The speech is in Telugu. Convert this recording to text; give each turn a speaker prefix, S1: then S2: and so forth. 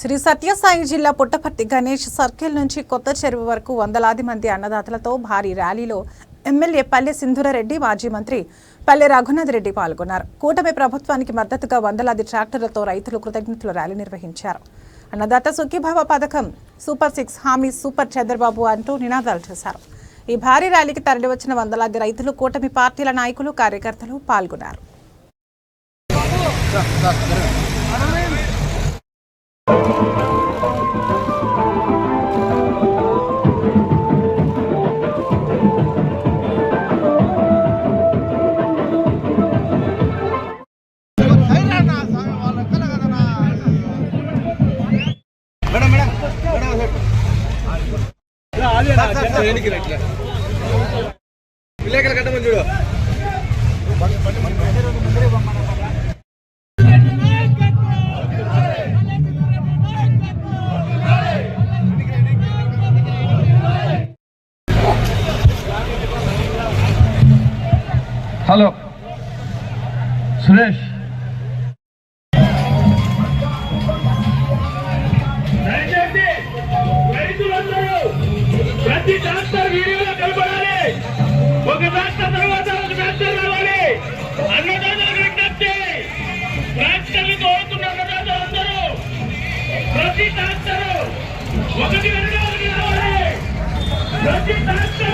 S1: శ్రీ సత్యసాయి జిల్లా పుట్టపర్తి గణేష్ సర్కిల్ నుంచి కొత్త చెరువు వరకు వందలాది మంది అన్నదాతలతో భారీ ర్యాలీలో ఎమ్మెల్యే పల్లె సింధురారెడ్డి మాజీ మంత్రి పల్లె రఘునాథ్ రెడ్డి పాల్గొన్నారు. కూటమి ప్రభుత్వానికి మద్దతుగా వందలాది ట్రాక్టర్లతో రైతులు కృతజ్ఞతల ర్యాలీ నిర్వహించారు. అన్నదాత సుఖీభావ పథకం సూపర్ సిక్స్ హామీ సూపర్ చంద్రబాబు అంటూ నినాదాలు చేశారు. ఈ భారీ ర్యాలీకి తరలివచ్చిన వందలాది రైతులు కూటమి పార్టీల నాయకులు కార్యకర్తలు పాల్గొన్నారు.
S2: విలేకరుల కట్టమని చూడు.
S3: హలో. సురేష్.
S4: ప్రతి డాక్టర్ వీడియోలో కనపడాలి. ఒక డాక్టర్ తర్వాత ఒక డాక్టర్ రావాలి. అన్నదాతలకు విజ్ఞప్తి. ట్రాన్స్ఫర్లు కోరుతున్న అన్నదాతలు అందరూ ప్రతి డాక్టరు ఒకటి రెండు ఒకటి రావాలి. ప్రతి డాక్టరు